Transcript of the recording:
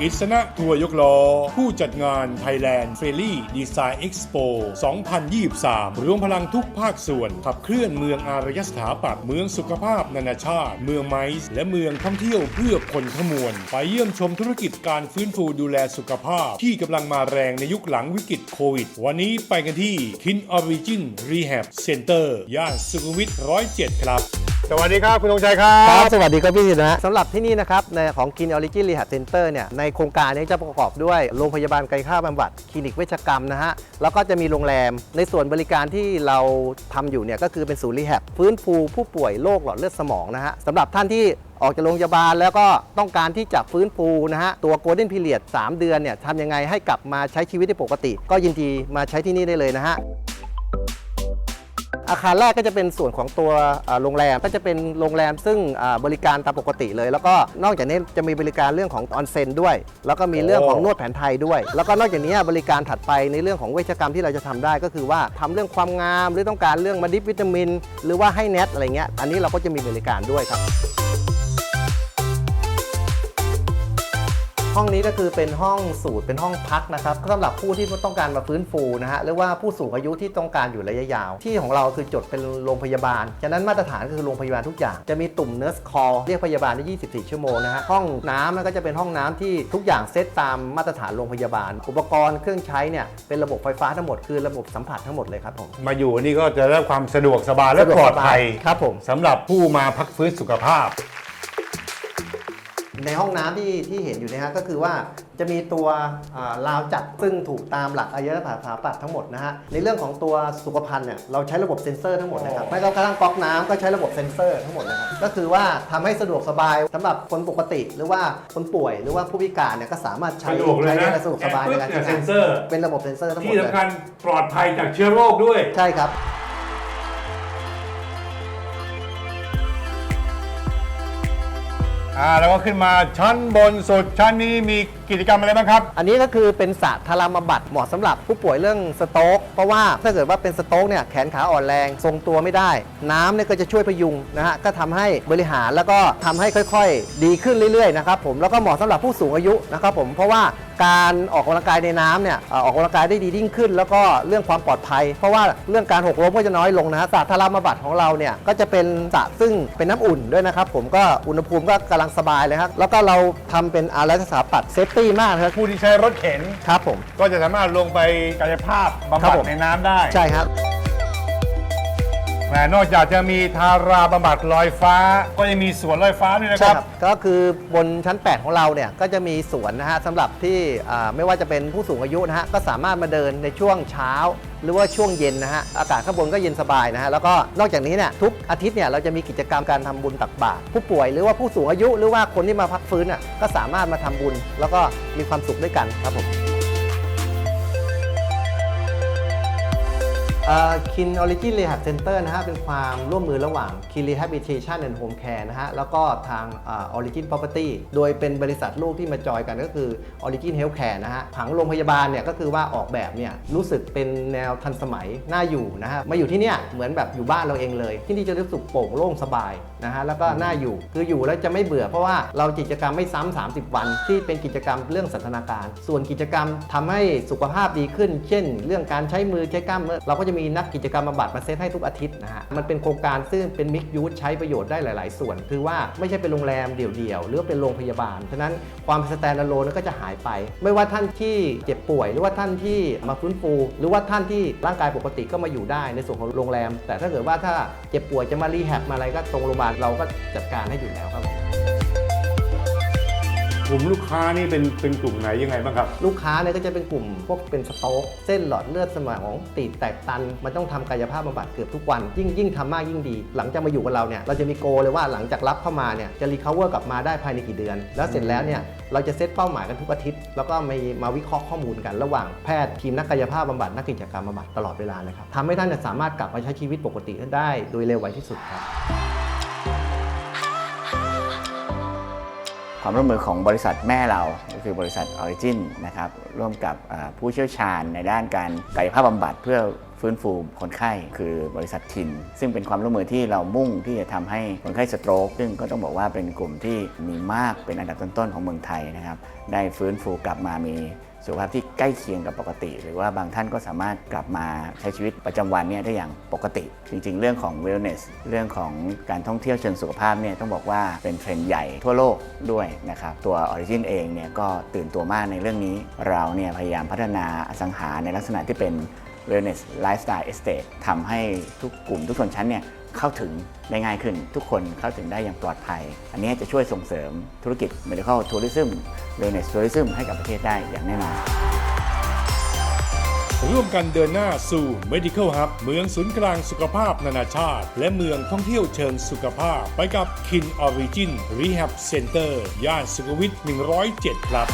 กิษณะทัวร์ยกล้อ ผู้จัดงาน Thailand f a i r y Design Expo 2023 รวมพลังทุกภาคส่วน ขับเคลื่อนเมืองอารยสถาปัตย์เมืองสุขภาพนานาชาติ เมืองไมซ์และเมืองท่องเที่ยวเพื่อคนขมวล ไปเยี่ยมชมธุรกิจการฟื้นฟูดูแลสุขภาพ ที่กำลังมาแรงในยุคหลังวิกฤตโควิด วันนี้ไปกันที่ Kin Origin Rehab Center ย่านสุขุมวิท107 ครับ สวัสดีครับคุณธงชัยครัครับบสวัสดีครับพี่สิทธิ์นะฮะสำหรับที่นี่นะครับในของ Kin Origin Rehab Center เนี่ยในโครงการนี้จะประกอบด้วยโรงพยาบาลกายภาพบำบัดคลินิกเวชกรรมนะฮะ แล้วก็จะมีโรงแรมในส่วนบริการที่เราทำอยู่เนี่ยก็คือเป็นศูนย์รีแฮบฟื้นฟูผู้ป่วยโรคหลอดเลือดสมองนะฮะสำหรับท่านที่ออกจากโรงพยาบาลแล้วก็ต้องการที่จะฟื้นฟูนะฮะ ตัว Golden Period 3เดือนเนี่ยทำยังไงให้กลับมาใช้ชีวิตได้ปกติ ก็ยินดีมาใช้ที่นี่ได้เลยนะฮะ อาคารแรกก็จะเป็นส่วนของตัวโรงแรมก็จะเป็นโรงแรมซึ่งบริการตามปกติเลย แล้วก็นอกจากนี้จะมีบริการเรื่องของออนเซ็นด้วย แล้วก็มีเรื่องของนวดแผนไทยด้วย แล้วก็นอกจากนี้บริการถัดไปในเรื่องของเวชกรรมที่เราจะทำได้ ก็คือว่าทำเรื่องความงาม หรือต้องการเรื่องมาดิฟวิตามิน หรือว่าให้เน็ตอะไรเงี้ยอันนี้เราก็จะมีบริการด้วยครับ ห้องนี้ก็คือเป็นห้องสูตรเป็นห้องพักนะครับสำหรับผู้ที่ต้องการมาฟื้นฟูนะฮะหรือว่าผู้สูงอายุที่ต้องการอยู่ระยะยาว ที่ของเราคือจดเป็นโรงพยาบาลฉะนั้นมาตรฐานก็คือโรงพยาบาลทุกอย่างจะมีตุ่มเน r ร์สคอลเรียกพยาบาลได้ 24 ชั่วโมงนะฮะห้องน้ำมันก็จะเป็นห้องน้ำที่ทุกอย่างเซตตามมาตรฐานโรงพยาบาล อุปกรณ์เครื่องใช้เนี่ยเป็นระบบไฟฟ้าทั้งหมดคือระบบสัมผัสทั้งหมดเลยครับผมมาอยู่นี่ก็จะได้รับความสะดวกสบายและปลอดภัยครับผมสำหรับผู้มาพักฟื้นสุขภาพ ในห้องน้ำที่ที่เห็นอยู่เนะฮะก็คือว่าจะมีตัวอ่าราวจับซึ่งถูกตามหลักอายตสถาปัตย์ทั้งหมดนะฮะในเรื่องของตัวสุขภัณฑ์เนี่ยเราใช้ระบบเซ็นเซอร์ทั้งหมดนะครับไม่ต้องกระทั่งก๊อกน้ำก็ใช้ระบบเซ็นเซอร์ทั้งหมดนะครับก็คือว่าทำให้สะดวกสบายสำหรับคนปกติ หรือว่าคนป่วย หรือว่าผู้พิการเนี่ยก็สามารถใช้สะดวกเลยนะใช้ได้สะดวกสบายในการแอปปุ๊บเนี่ยใช้เซ็นเซอร์ เป็นระบบเซ็นเซอร์ทั้งหมดที่เลยสำคัญปลอดภัยจากเชื้อโรคด้วย ใช่ครับ อ่าแล้วก็ขึ้นมาชั้นบนสุดชั้นนี้มีกิจกรรมอะไรบ้างครับ อันนี้ก็คือเป็นสระทารามบัดเหมาะสำหรับผู้ป่วยเรื่องสโต๊กเพราะว่าถ้าเกิดว่าเป็นสโต๊กเนี่ยแขนขาอ่อนแรงทรงตัวไม่ได้ น้ำเนี่ยก็จะช่วยพยุงนะฮะก็ทำให้บริหารแล้วก็ทำให้ค่อยๆ ดีขึ้นเรื่อยๆนะครับผมแล้วก็เหมาะสำหรับผู้สูงอายุนะครับผมเพราะว่าการออกกำลังกายในน้ำเนี่ยเอ่อออกกำลังกายได้ดียิ่งขึ้น แล้วก็เรื่องความปลอดภัย เพราะว่าเรื่องการหกล้มก็จะน้อยลงนะฮะสระทารามบัดของเราเนี่ยก็จะเป็นสระซึ่งเป็นน้ำอุ่นด้วยนะครับผมก็อุณหภูมิก็กำลังสบายเลยครับแล้วก็เราทำเป็นอารัสถาปัตย์เซฟตี้มากนะครับผู้ที่ใช้รถเข็นครับผม ก็จะสามารถลงไปกายภาพบำครับบัดผม ในน้ำได้ ใช่ครับแห มนอกจากจะมีทาราบำบัดลอยฟ้า ก็ยังมีสวนลอยฟ้าด้วยนะครับก็คือบนชั้น 8 ของเราเนี่ยก็จะมีสวนนะฮะสำหรับที่อ่าไม่ว่าจะเป็นผู้สูงอายุนะฮะก็สามารถมาเดินในช่วงเช้า หรือว่าช่วงเย็นนะฮะอากาศข้างบนก็เย็นสบายนะฮะแล้วก็นอกจากนี้เนี่ยทุกอาทิตย์เนี่ยเราจะมีกิจกรรมการทำบุญตักบาตรผู้ป่วยหรือว่าผู้สูงอายุหรือว่าคนที่มาพักฟื้นอะก็สามารถมาทำบุญ แล้วก็มีความสุขด้วยกันครับผม คินออริจินเรี h a b เซ็นเตอร์นะฮะเป็นความร่วมมือระหว่าง Kin Rehabilitation and Home Care นะฮะแล้วก็ทางออริจิน Property โดยเป็นบริษัทลูกที่มาจอยกันก็คือ Origin Healthcare นะฮะผังโรงพยาบาลเนี่ยก็คือว่าออกแบบเนี่ยรู้สึกเป็นแนวทันสมัยน่าอยู่นะฮะมาอยู่ที่เนี่ยเหมือนแบบอยู่บ้านเราเองเลย ที่นี่จะรู้สึกโปร่งโล่งสบายนะฮะแล้วก็น่าอยู่คืออยู่แล้วจะไม่เบื่อ เพราะว่าเรากิจกรรมไม่ซ้ำ30 วัน ที่เป็นกิจกรรมเรื่องสันทนาการ ส่วนกิจกรรมทำให้สุขภาพดีขึ้น เช่น เรื่องการใช้มือใช้กล้ามเนื้อเราก็จะมีนักกิจกรรมบำบัดมาเซตให้ทุกอาทิตย์นะฮะมันเป็นโครงการซึ่งเป็นมิกยูสใช้ประโยชน์ได้หลาย ๆ ส่วน คือว่าไม่ใช่เป็นโรงแรมเดี่ยว ๆ หรือเป็นโรงพยาบาล ฉะนั้นความสแตนด์อะโลนก็จะหายไป ไม่ว่าท่านที่เจ็บป่วย หรือว่าท่านที่มาฟื้นฟู หรือว่าท่านที่ร่างกายปกติก็มาอยู่ได้ในส่วนของโรงแรม แต่ถ้าเกิดว่าถ้าเจ็บป่วยจะมารีแฮบมาอะไรก็ตรงโรงพยาบาลเราก็จัดการให้อยู่แล้วครับ ลุ่มลูกค้านี่เป็นเป็นกลุ่มไหนยังไงบ้างครับ ลูกค้าเนี่ยก็จะเป็นกลุ่มพวกเป็นสโต๊กเส้นหลอดเลือดสมองตีบแตกตัน มันต้องทำกายภาพบำบัดเกือบทุกวัน ยิ่งยิ่งทำมากยิ่งดี หลังจากมาอยู่กับเราเนี่ยเราจะมีโกเลยว่าหลังจากรับเข้ามาเนี่ยจะรีคาเวอร์กลับมาได้ภายในกี่เดือน แล้วเสร็จแล้วเนี่ยเราจะเซตเป้าหมายกันทุกอาทิตย์ แล้วก็มีมาวิเคราะห์ข้อมูลกันระหว่างแพทย์ทีมนักกายภาพบำบัดนักกิจกรรมบำบัดตลอดเวลาเลยครับทำให้ท่านสามารถกลับมาใช้ชีวิตปกติได้โดยเร็วไวที่สุดครับ ความร่วมมือของบริษัทแม่เราก็คือบริษัท Origin นะครับร่วมกับผู้เชี่ยวชาญในด้านการกายภาพบำบัดเพื่อ ฟื้นฟูคนไข้คือบริษัททิน ซึ่งเป็นความร่วมมือที่เรามุ่งที่จะทำให้คนไข้สโตรกซึ่งก็ต้องบอกว่าเป็นกลุ่มที่มีมากเป็นอันดับต้นๆของเมืองไทยนะครับได้ฟื้นฟูกลับมามีสุขภาพที่ใกล้เคียงกับปกติ หรือว่าบางท่านก็สามารถกลับมาใช้ชีวิตประจำวันเนี่ยได้อย่างปกติ จริงๆ เรื่องของ wellness เรื่องของการท่องเที่ยวเชิงสุขภาพเนี่ยต้องบอกว่าเป็นเทรนด์ใหญ่ทั่วโลกด้วยนะครับ ตัว Origin เองเนี่ยก็ตื่นตัวมากในเรื่องนี้ เราเนี่ยพยายามพัฒนาอสังหาในลักษณะที่เป็น wellness lifestyle estate ทำให้ทุกกลุ่มทุกชนชั้นเนี่ยเข้าถึงได้ง่ายขึ้น ทุกคนเข้าถึงได้อย่างปลอดภัย อันนี้จะช่วยส่งเสริมธุรกิจ medical tourism wellness tourism ให้กับประเทศได้อย่างแน่นอนร่วมกันเดินหน้าสู่ Medical Hub เมืองศูนย์กลางสุขภาพนานาชาติ และเมืองท่องเที่ยวเชิงสุขภาพ ไปกับ Kin Origin Rehab Center ย่านสุขวิท107 ครับ